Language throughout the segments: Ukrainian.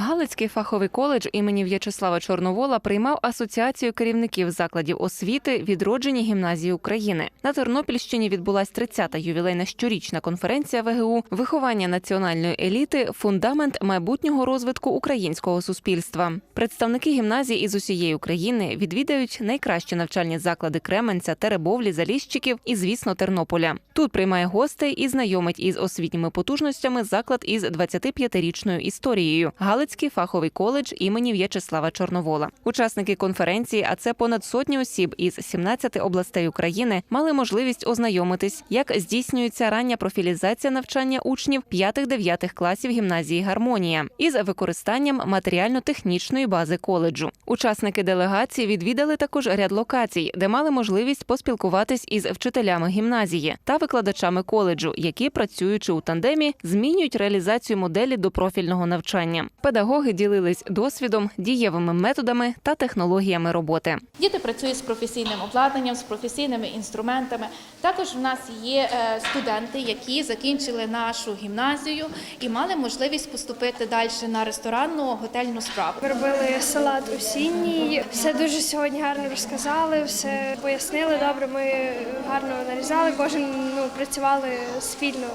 Галицький фаховий коледж імені В'ячеслава Чорновола приймав асоціацію керівників закладів освіти відроджені гімназії України. На Тернопільщині відбулась 30-та ювілейна щорічна конференція ВГУ Виховання національної еліти фундамент майбутнього розвитку українського суспільства. Представники гімназій із усієї України відвідають найкращі навчальні заклади Кременця, Теребовлі, Заліщиків і, звісно, Тернополя. Тут приймає гостей і знайомить із освітніми потужностями заклад із 25-річною історією. Галицький фаховий коледж імені В'ячеслава Чорновола. Учасники конференції, а це понад сотні осіб із 17 областей України, мали можливість ознайомитись, як здійснюється рання профілізація навчання учнів 5-9 класів гімназії Гармонія із використанням матеріально-технічної бази коледжу. Учасники делегації відвідали також ряд локацій, де мали можливість поспілкуватись із вчителями гімназії та викладачами коледжу, які працюючи у тандемі, змінюють реалізацію моделі до профільного навчання. Педагоги ділились досвідом, дієвими методами та технологіями роботи. Діти працюють з професійним обладнанням, з професійними інструментами. Також в нас є е, студенти, які закінчили нашу гімназію і мали можливість поступити далі на ресторанну готельну справу. Ми робили салат осінній. Все дуже сьогодні гарно розказали, все пояснили добре. Ми гарно нарізали. Кожен ну працювали спільно.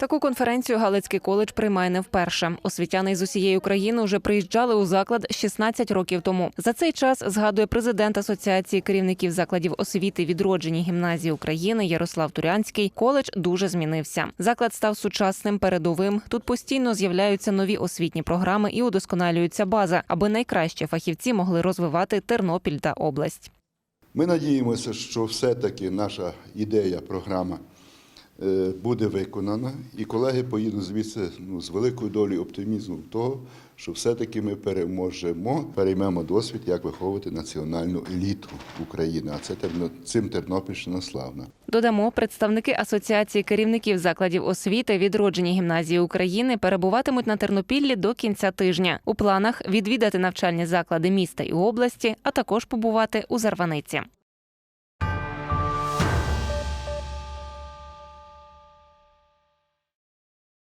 Таку конференцію Галицький коледж приймає не вперше. Освітяни з усієї України вже приїжджали у заклад 16 років тому. За цей час згадує президент Асоціації керівників закладів освіти відроджені гімназії України Ярослав Турянський. Коледж дуже змінився. Заклад став сучасним, передовим. Тут постійно з'являються нові освітні програми і удосконалюється база, аби найкращі фахівці могли розвивати Тернопіль та область. Ми надіємося, що все-таки наша ідея, програма буде виконана, і колеги поїдуть звідси ну, з великою долею оптимізму того, що все-таки ми переможемо, переймемо досвід, як виховувати національну еліту України. А це цим Тернопільщина славна. Додамо, представники Асоціації керівників закладів освіти відроджені гімназії України перебуватимуть на Тернопіллі до кінця тижня. У планах відвідати навчальні заклади міста і області, а також побувати у Зарваниці.